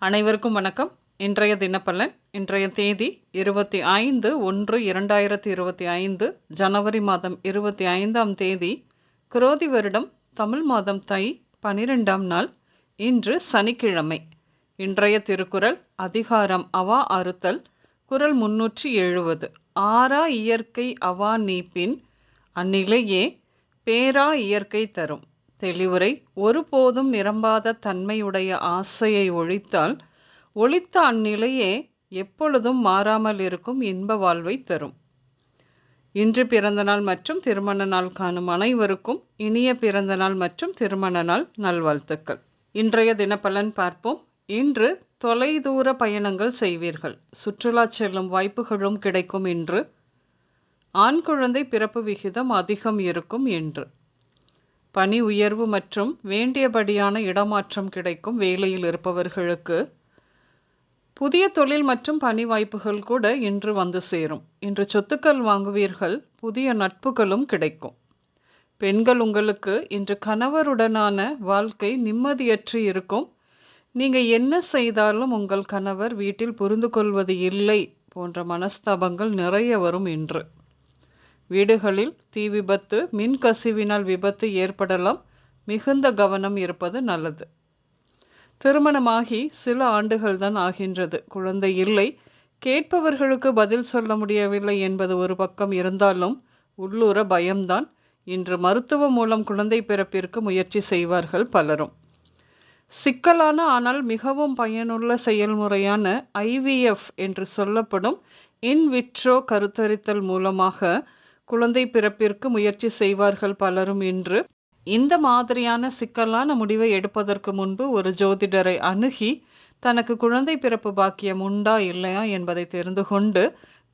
அனைவருக்கும் வணக்கம். இன்றைய தினப்பலன் இன்றைய தேதி இருபத்தி ஐந்து ஒன்று இரண்டாயிரத்தி இருபத்தி ஐந்து ஜனவரி மாதம் இருபத்தி ஐந்தாம் தேதி குரோதி வருடம் தமிழ் மாதம் தை பனிரெண்டாம் நாள் இன்று சனிக்கிழமை. இன்றைய திருக்குறள் அதிகாரம் அவா அறுத்தல் குரல் முன்னூற்றி எழுபது ஆறா இயற்கை அவா நீப்பின் அந்நிலையே பேரா இயற்கை தரும். தெளிவுரை ஒருபோதும் நிரம்பாத தன்மையுடைய ஆசையை ஒழித்தால் ஒழித்த அந்நிலையே எப்பொழுதும் மாறாமல் இருக்கும் இன்ப வாழ்வை தரும். இன்று பிறந்தநாள் மற்றும் திருமண நாள் காணும் அனைவருக்கும் இனிய பிறந்தநாள் மற்றும் திருமண நாள் நல்வாழ்த்துக்கள். இன்றைய தினப்பலன் பார்ப்போம். இன்று தொலைதூர பயணங்கள் செய்வீர்கள். சுற்றுலா செல்லும் வாய்ப்புகளும் கிடைக்கும் இன்று. ஆண் குழந்தை பிறப்பு விகிதம் அதிகம் இருக்கும் என்று பணி உயர்வு மற்றும் வேண்டியபடியான இடமாற்றம் கிடைக்கும் வேலையில் இருப்பவர்களுக்கு புதிய தொழில் மற்றும் பணி வாய்ப்புகள் கூட இன்று வந்து சேரும். இன்று சொத்துக்கள் வாங்குவீர்கள் புதிய நட்புகளும் கிடைக்கும். பெண்கள் உங்களுக்கு இன்று கணவருடனான வாழ்க்கை நிம்மதியற்று இருக்கும். நீங்கள் என்ன செய்தாலும் உங்கள் கணவர் வீட்டில் புரிந்து கொள்வது இல்லை போன்ற மனஸ்தாபங்கள் நிறைய வரும் இன்று. வீடுகளில் தீ விபத்து மின் கசிவினால் விபத்து ஏற்படலாம். மிகுந்த கவனம் இருப்பது நல்லது. திருமணமாகி சில ஆண்டுகள் தான் ஆகின்றது. குழந்தை இல்லை. கேட்பவர்களுக்கு பதில் சொல்ல முடியவில்லை என்பது ஒரு பக்கம் இருந்தாலும் உள்ளூர பயம்தான். இன்று மருத்துவம் மூலம் குழந்தை பிறப்பிற்கு முயற்சி செய்வார்கள் பலரும். சிக்கலான ஆனால் மிகவும் பயனுள்ள செயல்முறையான ஐவிஎஃப் என்று சொல்லப்படும் இன்விட்ரோ கருத்தரித்தல் மூலமாக குழந்தை பிறப்பிற்கு முயற்சி செய்வார்கள் பலரும் இன்று. இந்த மாதிரியான சிக்கலான முடிவை எடுப்பதற்கு முன்பு ஒரு ஜோதிடரை அணுகி தனக்கு குழந்தை பிறப்பு பாக்கியம் உண்டா இல்லையா என்பதை தெரிந்து கொண்டு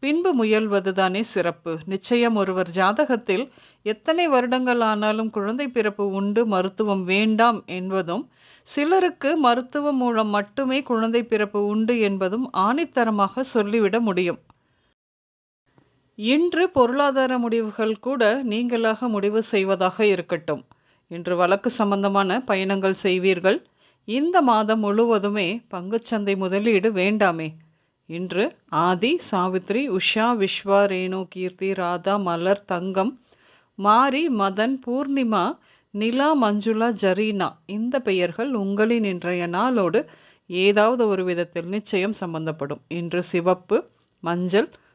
பின்பு முயல்வதுதானே சிறப்பு. நிச்சயம் ஒருவர் ஜாதகத்தில் எத்தனை வருடங்கள் ஆனாலும் குழந்தை பிறப்பு உண்டு மருத்துவம் வேண்டாம் என்பதும் சிலருக்கு மருத்துவம் மூலம் மட்டுமே குழந்தை பிறப்பு உண்டு என்பதும் ஆணித்தரமாக சொல்லிவிட முடியும். இன்று பொருளாதார முடிவுகள் கூட நீங்களாக முடிவு செய்வதாக இருக்கட்டும். இன்று வழக்கு சம்பந்தமான பயணங்கள் செய்வீர்கள். இந்த மாதம் முழுவதுமே பங்குச்சந்தை முதலீடு வேண்டாமே. இன்று ஆதி சாவித்ரி உஷா விஸ்வா ரேணு கீர்த்தி ராதா மலர் தங்கம் மாரி மதன் பூர்ணிமா நிலா மஞ்சுளா ஜரீனா இந்த பெயர்கள் உங்களின் இன்றைய நாளோடு ஏதாவது ஒரு விதத்தில் நிச்சயம் சம்பந்தப்படும். இன்று சிவப்பு மஞ்சள்